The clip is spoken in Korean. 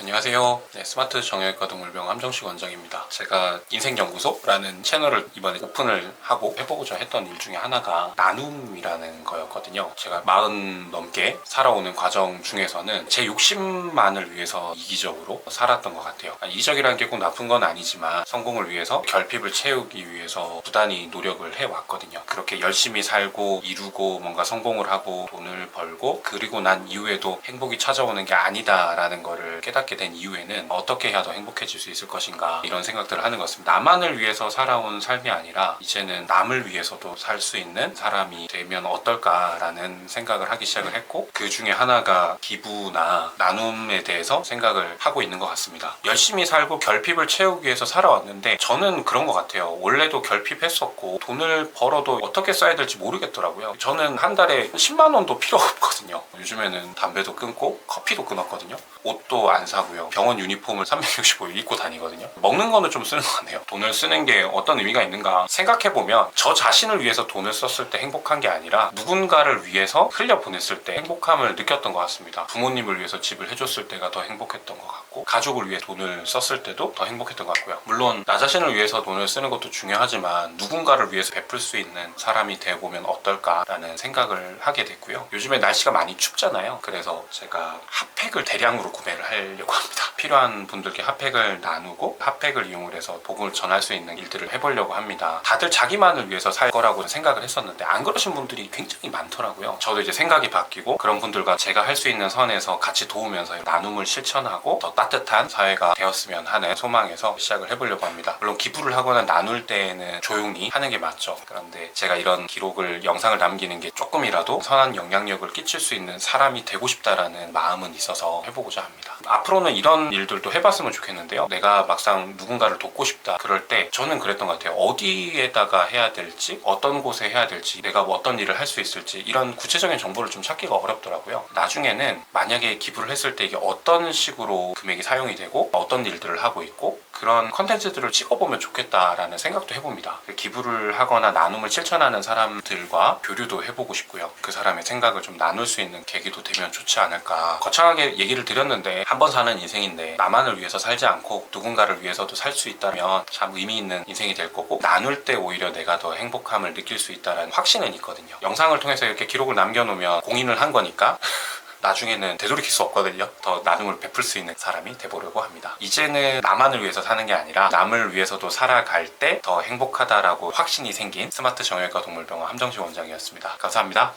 안녕하세요. 네, 스마트 정형외과 동물병원 함정식 원장입니다. 제가 인생연구소라는 채널을 이번에 오픈을 하고 해보고자 했던 일 중에 하나가 나눔이라는 거였거든요. 제가 40 넘게 살아오는 과정 중에서는 제 욕심만을 위해서 이기적으로 살았던 것 같아요. 아니, 이기적이라는 게 꼭 나쁜 건 아니지만 성공을 위해서 결핍을 채우기 위해서 부단히 노력을 해왔거든요. 그렇게 열심히 살고 이루고 뭔가 성공을 하고 돈을 벌고 그리고 난 이후에도 행복이 찾아오는 게 아니다라는 거를 깨닫 게 된 이후에는 어떻게 해야 더 행복해질 수 있을 것인가 이런 생각들을 하는 것 같습니다. 나만을 위해서 살아온 삶이 아니라 이제는 남을 위해서도 살 수 있는 사람이 되면 어떨까라는 생각을 하기 시작을 했고 그 중에 하나가 기부나 나눔에 대해서 생각을 하고 있는 것 같습니다. 열심히 살고 결핍을 채우기 위해서 살아왔는데 저는 그런 것 같아요. 원래도 결핍했었고 돈을 벌어도 어떻게 써야 될지 모르겠더라고요. 저는 한 달에 10만 원도 필요 없거든요. 요즘에는 담배도 끊고 커피도 끊었거든요. 옷도 안 사 고요. 병원 유니폼을 365일 입고 다니거든요. 먹는 거는 좀 쓰는 것 같네요. 돈을 쓰는 게 어떤 의미가 있는가 생각해보면 저 자신을 위해서 돈을 썼을 때 행복한 게 아니라 누군가를 위해서 흘려보냈을 때 행복함을 느꼈던 것 같습니다. 부모님을 위해서 집을 해줬을 때가 더 행복했던 것 같고 가족을 위해 돈을 썼을 때도 더 행복했던 것 같고요. 물론 나 자신을 위해서 돈을 쓰는 것도 중요하지만 누군가를 위해서 베풀 수 있는 사람이 되어보면 어떨까라는 생각을 하게 됐고요. 요즘에 날씨가 많이 춥잖아요. 그래서 제가 핫팩을 대량으로 구매를 하려고 합니다. 필요한 분들께 핫팩을 나누고 핫팩을 이용을 해서 복음을 전할 수 있는 일들을 해보려고 합니다. 다들 자기만을 위해서 살 거라고 생각을 했었는데 안 그러신 분들이 굉장히 많더라고요. 저도 이제 생각이 바뀌고 그런 분들과 제가 할 수 있는 선에서 같이 도우면서 나눔을 실천하고 더 따뜻한 사회가 되었으면 하는 소망에서 시작을 해보려고 합니다. 물론 기부를 하거나 나눌 때에는 조용히 하는 게 맞죠. 그런데 제가 이런 기록을 영상을 남기는 게 조금이라도 선한 영향력을 끼칠 수 있는 사람이 되고 싶다라는 마음은 있어서 해보고자 합니다. 앞으로는 이런 일들도 해봤으면 좋겠는데요. 내가 막상 누군가를 돕고 싶다 그럴 때 저는 그랬던 것 같아요. 어디에다가 해야 될지 어떤 곳에 해야 될지 내가 뭐 어떤 일을 할 수 있을지 이런 구체적인 정보를 좀 찾기가 어렵더라고요. 나중에는 만약에 기부를 했을 때 이게 어떤 식으로 금액이 사용이 되고 어떤 일들을 하고 있고 그런 컨텐츠들을 찍어보면 좋겠다라는 생각도 해봅니다. 기부를 하거나 나눔을 실천하는 사람들과 교류도 해보고 싶고요. 그 사람의 생각을 좀 나눌 수 있는 계기도 되면 좋지 않을까. 거창하게 얘기를 드렸는데 한 번 사는 인생인 데 나만을 위해서 살지 않고 누군가를 위해서도 살 수 있다면 참 의미 있는 인생이 될 거고 나눌 때 오히려 내가 더 행복함을 느낄 수 있다는 확신은 있거든요. 영상을 통해서 이렇게 기록을 남겨놓으면 공인을 한 거니까 나중에는 되돌이킬 수 없거든요. 더 나눔을 베풀 수 있는 사람이 돼보려고 합니다. 이제는 나만을 위해서 사는 게 아니라 남을 위해서도 살아갈 때 더 행복하다라고 확신이 생긴 스마트 정형외과 동물병원 함정식 원장이었습니다. 감사합니다.